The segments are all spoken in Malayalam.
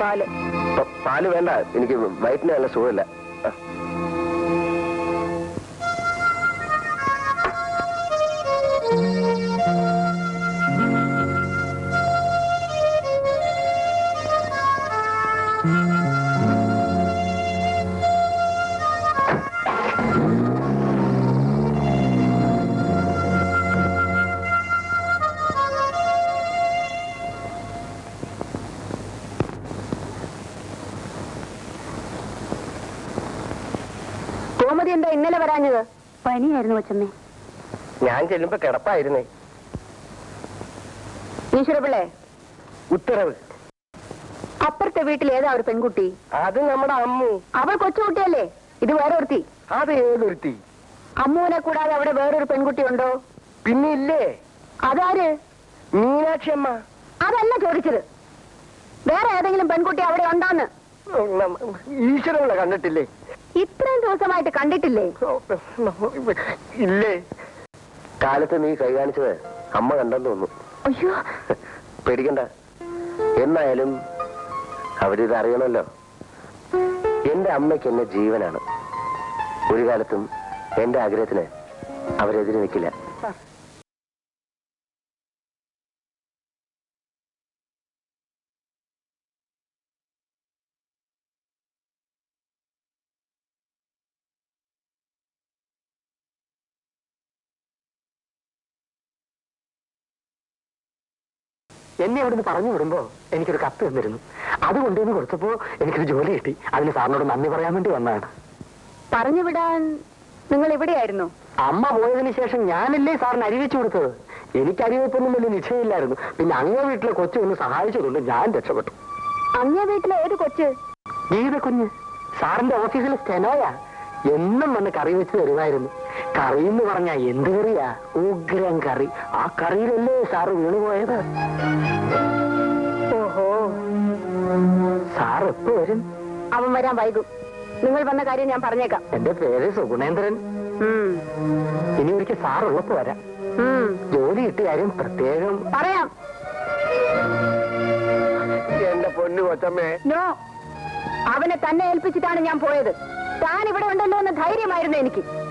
പാൽ. പാൽ വേണ്ട. എനിക്ക് വയറ്റിന് നല്ല സുഖമില്ല. ഇന്നലെ വരാഞ്ഞത്? പനിയായിരുന്നു കൊച്ചമ്മേ. ഞാൻ ചെല്ലുമ്പോ കിടപ്പായിരുന്നേ. ഈശ്വരപിള്ളേ ഉത്തരവ്. അപ്പുറത്തെ വീട്ടിൽ ഏതാ ഒരു പെൺകുട്ടി? അത് നമ്മുടെ അമ്മു. അവൾ കൊച്ചുകുട്ടിയല്ലേ ഇത് വേറെ ഒരുത്തി. അത് ഏതൊരുത്തി? അമ്മുവിനെ കൂടാതെ അവിടെ വേറൊരു പെൺകുട്ടി ഉണ്ടോ? പിന്നെ ഇല്ലേ അതാര്? മീനാക്ഷി അമ്മ. അതല്ല ചോദിച്ചത്. വേറെ ഏതെങ്കിലും പെൺകുട്ടി അവിടെ ഉണ്ടോന്ന്? ഈശ്വരങ്ങളെ കണ്ടിട്ടില്ലേ? ഇത്രയും ദിവസമായിട്ട് കണ്ടിട്ടില്ലേ? ഇല്ലേ. കാലത്ത് നീ കൈ കാണിച്ചത് അമ്മ കണ്ടെന്ന് തോന്നുന്നു. അയ്യോ. പേടിക്കണ്ട. എന്നായാലും അവരിത് അറിയണമല്ലോ. എന്റെ അമ്മയ്ക്ക് എന്നെ ജീവനാണ്. ഒരു കാലത്തും എന്റെ ആഗ്രഹത്തിന് അവരെതിരെ നിൽക്കില്ല. എന്നെ അവിടുന്ന് പറഞ്ഞു വിടുമ്പോ എനിക്കൊരു കത്ത് തന്നിരുന്നു. അത് കൊണ്ടുവന്ന് കൊടുത്തപ്പോ എനിക്കൊരു ജോലി കിട്ടി. അതിന് സാറിനോട് നന്ദി പറയാൻ വേണ്ടി വന്നതാണ്. പറഞ്ഞു വിടാൻ നിങ്ങൾ എവിടെയായിരുന്നു? അമ്മ പോയതിന് ശേഷം ഞാനല്ലേ സാറിന് അരിവെച്ചു കൊടുത്തത്? എനിക്ക് അരിവെപ്പൊന്നും വലിയ നിശ്ചയമില്ലായിരുന്നു. പിന്നെ അങ്ങേ വീട്ടിലെ കൊച്ചു ഒന്ന് സഹായിച്ചതുകൊണ്ട് ഞാൻ രക്ഷപ്പെട്ടു. അങ്ങേ വീട്ടിലെ ഏത് കൊച്ച്? ഗീത കുഞ്ഞ് സാറിന്റെ ഓഫീസിലെ സ്റ്റെനോയാ. എന്നും വന്ന് കറി വെച്ച് തരുമായിരുന്നു. കറി എന്ന് പറഞ്ഞ എന്ത് കറിയാ? ഉഗ്രം കറി. ആ കറിയിലല്ലേ സാറ് വീണുപോയത്? ഓഹോ. സാർ എപ്പോ വരും? അവൻ വരാൻ വൈകും. നിങ്ങൾ വന്ന കാര്യം ഞാൻ പറഞ്ഞേക്കാം. എന്റെ പേര് സുഗുണേന്ദ്രൻ. ഇനി ഒരിക്കൽ സാർ ഉള്ളപ്പോ വരാം. ജോലി കിട്ടിയ കാര്യം പ്രത്യേകം പറയാം. എന്റെ പൊന്നു കൊച്ചമ്മേ. നോ. അവനെ തന്നെ ഏൽപ്പിച്ചിട്ടാണ് ഞാൻ പോയത്. താൻ ഇവിടെ ഉണ്ടല്ലോ എന്ന് ധൈര്യമായിരുന്നു എനിക്ക്.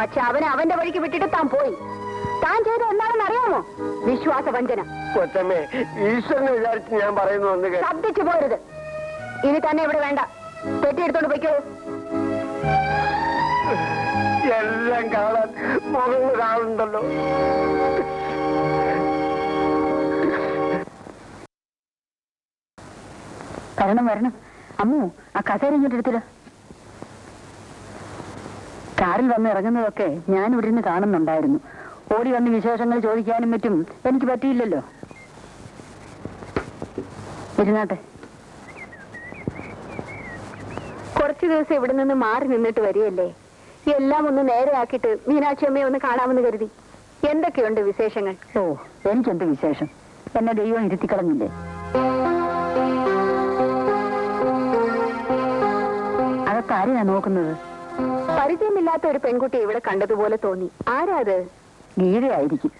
പക്ഷെ അവനെ അവന്റെ വഴിക്ക് വിട്ടിട്ട് താൻ പോയി. താൻ ചെയ്ത എന്താണെന്ന് അറിയാമോ? വിശ്വാസ വഞ്ചന കൊച്ചമ്മേ ഈശ്വരനെ വിചാരിച്ച് ഞാൻ പറയുന്നു ഒന്ന് ശബ്ദിച്ചു പോരുത്. ഇനി തന്നെ ഇവിടെ വേണ്ട. പെട്ടിയെടുത്തോണ്ട് പോയിക്കോ. എല്ലാം കാണാൻ മുകളിൽ കാണുന്നുണ്ടല്ലോ. വരണം വരണം. അമ്മു ആ കസേര ഇങ്ങോട്ട് എടുത്തില്ല കാറിൽ വന്ന് ഇറങ്ങുന്നതൊക്കെ ഞാൻ ഇവിടെ നിന്ന് കാണുന്നുണ്ടായിരുന്നു. ഓടി വന്ന് വിശേഷങ്ങൾ ചോദിക്കാനും മറ്റും എനിക്ക് പറ്റിയില്ലല്ലോ. ഇരുന്നാട്ടെ. കുറച്ചു ദിവസം ഇവിടെ നിന്ന് മാറി നിന്നിട്ട് വരികയല്ലേ? എല്ലാം ഒന്ന് നേരെയാക്കിയിട്ട് മീനാക്ഷി അമ്മയെ ഒന്ന് കാണാമെന്ന് കരുതി. എന്തൊക്കെയുണ്ട് വിശേഷങ്ങൾ? ഓ എനിക്കെന്ത് വിശേഷം? എന്നെ ദൈവം ഇരുത്തിക്കളഞ്ഞില്ലേ? അതൊക്കെ ആരെയാ നോക്കുന്നത്? പരിചയമില്ലാത്ത ഒരു പെൺകുട്ടി ഇവിടെ കണ്ടതുപോലെ തോന്നി. ആരാ അത്? ഗീതയായിരിക്കും.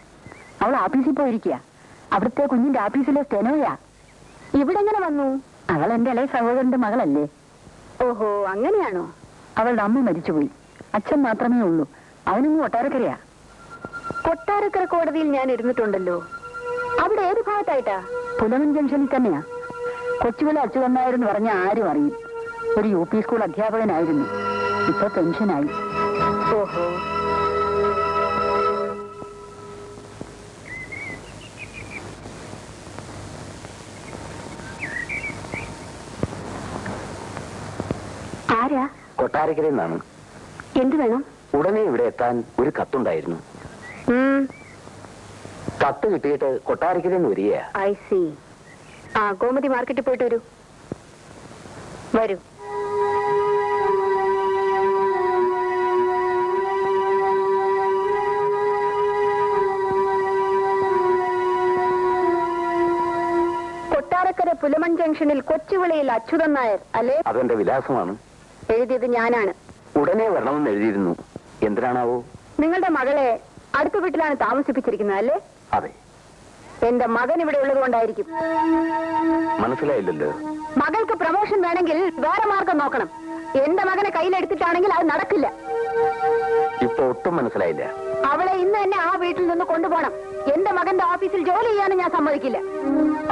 അവൾ ആഫീസിൽ പോയിരിക്കുക അവിടുത്തെ കുഞ്ഞിന്റെ ആഫീസിലെ സ്റ്റെനോയാ. ഇവിടെ എങ്ങനെ വന്നു? അവൾ എന്റെ ഇളയ സഹോദരന്റെ മകളല്ലേ. ഓഹോ അങ്ങനെയാണോ? അവളുടെ അമ്മ മരിച്ചുപോയി. അച്ഛൻ മാത്രമേ ഉള്ളൂ. അവനൊന്നും കൊട്ടാരക്കരയാ. കൊട്ടാരക്കര കോടതിയിൽ ഞാൻ ഇരുന്നിട്ടുണ്ടല്ലോ. അവിടെ ഏത് ഭാഗത്തായിട്ടാ? പുലമൻ ജംഗ്ഷനിൽ തന്നെയാ. കൊച്ചുവിള അച്യുതന്നായിരുന്നു പറഞ്ഞ ആരും അറിയും ഒരു യു പി സ്കൂൾ അധ്യാപകനായിരുന്നു. ഇപ്പൊ പെൻഷനായി ഓഹോ. ആരാ? കൊട്ടാരക്കരയിൽ നിന്നാണ് എന്ത് വേണം? ഉടനെ ഇവിടെ എത്താൻ ഒരു കത്തുണ്ടായിരുന്നു. കത്ത് കിട്ടിയിട്ട് കൊട്ടാരക്കരയിൽ നിന്ന് വരികയാ. ഐ സി ആ ഗോമതി മാർക്കറ്റിൽ പോയിട്ട് വരൂ. വരൂ. പുലമൺ ജംഗ്ഷനിൽ കൊച്ചുവിളയിൽ അച്യുതൻ നായർ അല്ലേ? അതെന്റെ വിലാസമാണ്. എഴുതിയത് ഞാനാണ്. ഉടനെ വരണമെന്ന് എഴുതിയിരുന്നു. എന്തിനാണാവോ? നിങ്ങളുടെ മകളെ അടുത്ത വീട്ടിലാണ് താമസിപ്പിച്ചിരിക്കുന്നത് അല്ലേ? അതെ. എന്റെ മകൻ ഇവിടെ ഉള്ളത് കൊണ്ടായിരിക്കും മനസ്സിലായില്ലല്ലോ. മകൾക്ക് പ്രൊമോഷൻ വേണമെങ്കിൽ വേറെ മാർഗം നോക്കണം. എന്റെ മകനെ കയ്യിലെടുത്തിട്ടാണെങ്കിൽ അത് നടക്കില്ല. ഇപ്പൊ ഒട്ടും മനസ്സിലായില്ല. അവളെ ഇന്ന് തന്നെ ആ വീട്ടിൽ നിന്ന് കൊണ്ടുപോകണം. എന്റെ മകന്റെ ഓഫീസിൽ ജോലി ചെയ്യാനും ഞാൻ സമ്മതിക്കില്ല.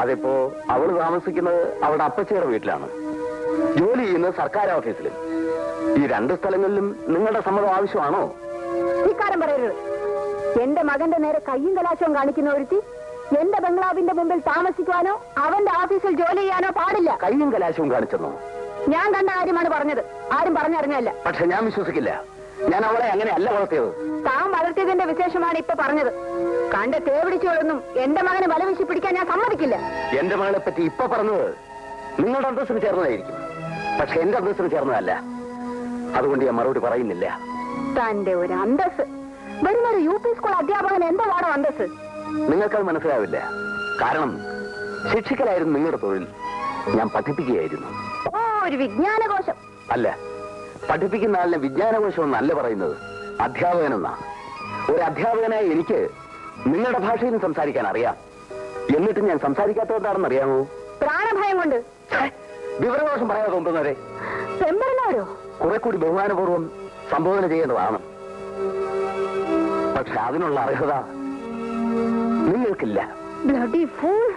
അതിപ്പോ അവൾ താമസിക്കുന്നത് അവളുടെ അപ്പച്ചയുടെ വീട്ടിലാണ്. ജോലി ചെയ്യുന്നത് സർക്കാർ ഓഫീസിലും. ഈ രണ്ട് സ്ഥലങ്ങളിലും നിങ്ങളുടെ സമ്മതം ആവശ്യമാണോ? ഇക്കാരം പറയരുത്. എന്റെ മകന്റെ നേരെ കയ്യും കലാശവും കാണിക്കുന്ന ഒരുത്തി എന്റെ ബംഗ്ലാവിന്റെ മുമ്പിൽ താമസിക്കുവാനോ അവന്റെ ഓഫീസിൽ ജോലി ചെയ്യാനോ പാടില്ല. കയ്യും കലാശവും കാണിച്ചെന്നോ? ഞാൻ കണ്ട കാര്യമാണ് പറഞ്ഞത്. ആരും പറഞ്ഞറിഞ്ഞല്ല പക്ഷെ ഞാൻ വിശ്വസിക്കില്ല. ഞാൻ അവളെ അങ്ങനെയല്ല വളർത്തിയത്. താൻ വളർത്തിയതിന്റെ വിശേഷമാണ് ഇപ്പൊ പറഞ്ഞത്. കണ്ട തേവിടിച്ചോളൊന്നും എന്റെ മകനെ വലവിശി പിടിക്കാൻ ഞാൻ സമ്മതിക്കില്ല. എന്റെ മകളെ പറ്റി ഇപ്പൊ പറഞ്ഞത് നിങ്ങളുടെ അന്തസ്സിന് ചേർന്നതായിരിക്കും. പക്ഷെ എന്റെ അന്തസ്സിന് ചേർന്നതല്ല. അതുകൊണ്ട് ഞാൻ മറുപടി പറയുന്നില്ല. തന്റെ ഒരു അന്തസ് വരുന്നൊരു യു പി സ്കൂൾ അധ്യാപകൻ എന്താ വേണം അന്തസ് നിങ്ങൾക്കത് മനസ്സിലാവില്ല. കാരണം ശിക്ഷിക്കലായിരുന്നു നിങ്ങളുടെ തൊഴിൽ. ഞാൻ പഠിപ്പിക്കുകയായിരുന്നു. ഓ ഒരു വിജ്ഞാനകോശം. അല്ല. പഠിപ്പിക്കുന്ന ആളിനെ വിജ്ഞാനകോശം എന്നല്ല പറയുന്നത്. അധ്യാപകൻ എന്നാണ് ഒരു അധ്യാപകനായ എനിക്ക് നിങ്ങളുടെ ഭാഷയിൽ സംസാരിക്കാൻ അറിയാം. എന്നിട്ട് ഞാൻ സംസാരിക്കാത്തതുകൊണ്ടാണെന്ന് അറിയാമോ? പ്രാണഭയം കൊണ്ട്. വിവരദോഷം പറയാതെ തോന്നുന്നവരെ കുറെ കൂടി ബഹുമാനപൂർവം സംബോധന ചെയ്യേണ്ടതാണ്. പക്ഷെ അതിനുള്ള അർഹത നിങ്ങൾക്കില്ല. ഫോൺ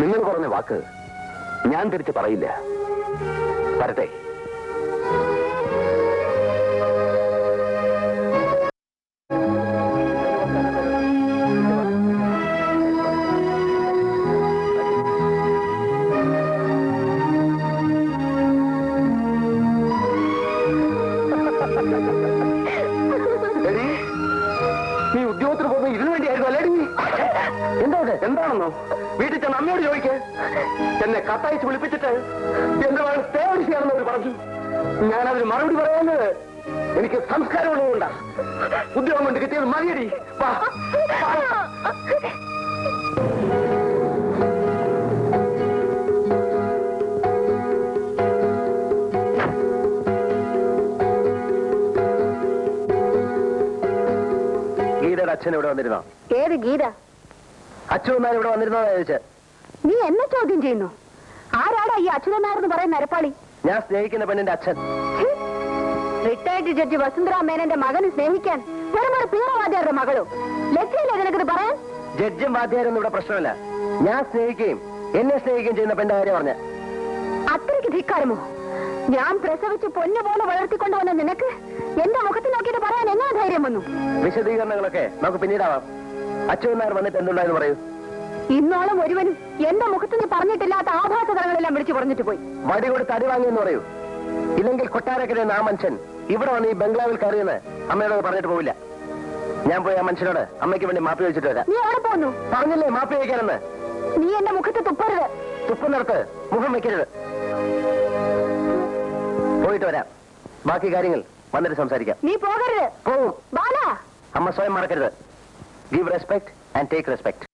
നിങ്ങൾ പറഞ്ഞ വാക്ക് ഞാൻ തിരിച്ച് പറയില്ല. വരട്ടെ. നീ ഉദ്യോഗത്തിന് പോകുന്ന ഇതിനു വേണ്ടിയായിരുന്നു അല്ലേടി എന്താ ഇത്? എന്താണെന്നോ? അമ്മയോട് ചോദിക്കേ. എന്നെ കത്തയച്ച് വിളിപ്പിച്ചിട്ട് എന്റെ മകൾ തേവടിച്ചാണെന്ന് അവർ പറഞ്ഞു. ഞാനതിന് മറുപടി പറയുന്നത് എനിക്ക് സംസ്കാരമുള്ളതുകൊണ്ടാ ഉദ്യോഗം കൊണ്ട് കിട്ടിയത് മതിയടി. ഗീതയുടെ അച്ഛൻ ഇവിടെ വന്നിരുന്നോ? ഏത് ഗീത? അച്ഛൻ ഇവിടെ വന്നിരുന്നോ ചോദിച്ചത് നീ എന്നെ ചോദ്യം ചെയ്യുന്നു? ആരാടാ ഈ അച്യുതൻ എന്ന് പറയുന്ന നരപ്പാളി? ഞാൻ സ്നേഹിക്കുന്ന പെണ്ണിന്റെ അച്ഛൻ. റിട്ടയർഡ് ജഡ്ജി വസുന്ധര മേനന്റെ മകനെ സ്നേഹിക്കാൻ വെറും ഒരു പീറവാദ്യാരുടെ മകളോ. ലജ്ജയില്ലേ നിനക്കിത് പറയാൻ? ജഡ്ജും വാദ്യാരൊന്നും ഇവിടെ പ്രശ്നമല്ല. ഞാൻ സ്നേഹിക്കുകയും എന്നെ സ്നേഹിക്കുകയും ചെയ്യുന്ന പെണ്ണിന്റെ കാര്യം പറഞ്ഞ. അത്രയ്ക്ക് ധിക്കാരമോ? ഞാൻ പ്രസവിച്ച് പൊന്നു പോലെ വളർത്തിക്കൊണ്ടുവന്ന നിനക്ക് എന്റെ മുഖത്ത് നോക്കിയിട്ട് പറയാൻ എങ്ങനെ ധൈര്യം വന്നു? വിശദീകരണങ്ങളൊക്കെ നമുക്ക് പിന്നീടാവാം. അച്ഛൻ നായർ വന്നിട്ട് എന്തുണ്ടായെന്ന് പറയൂ. ഇന്നോളം ഒരുവനും എന്റെ മുഖത്ത് നീ പറഞ്ഞിട്ടില്ലാത്ത ആഭാസതകളെല്ലാം വിളിച്ചു പറഞ്ഞിട്ട് പോയി. വടി കൊടുത്ത് അടി വാങ്ങിയെന്ന് പറയൂ. ഇല്ലെങ്കിൽ കൊട്ടാരക്കരെ ആ മനുഷ്യൻ ഇവിടെ വന്ന് ഈ ബംഗ്ലാവിൽ കയറിയെന്ന് അമ്മയോട് പറഞ്ഞിട്ട് പോവില്ല. ഞാൻ പോയി ആ മനുഷ്യനോട് അമ്മയ്ക്ക് വേണ്ടി മാപ്പി വെച്ചിട്ട് വരാം. നീ എവിടെ പോന്നു? പറഞ്ഞില്ലേ മാപ്പി വയ്ക്കാനെന്ന് നീ എന്റെ മുഖത്ത് തുപ്പരുത്. തുപ്പുന്നിടത്ത് മുഖം വെക്കരുത്. പോയിട്ട് വരാം. ബാക്കി കാര്യങ്ങൾ വന്നിട്ട് സംസാരിക്കാം. നീ പോകരുത്. പോവും. അമ്മ സ്വയം മറക്കരുത്. Give respect and take respect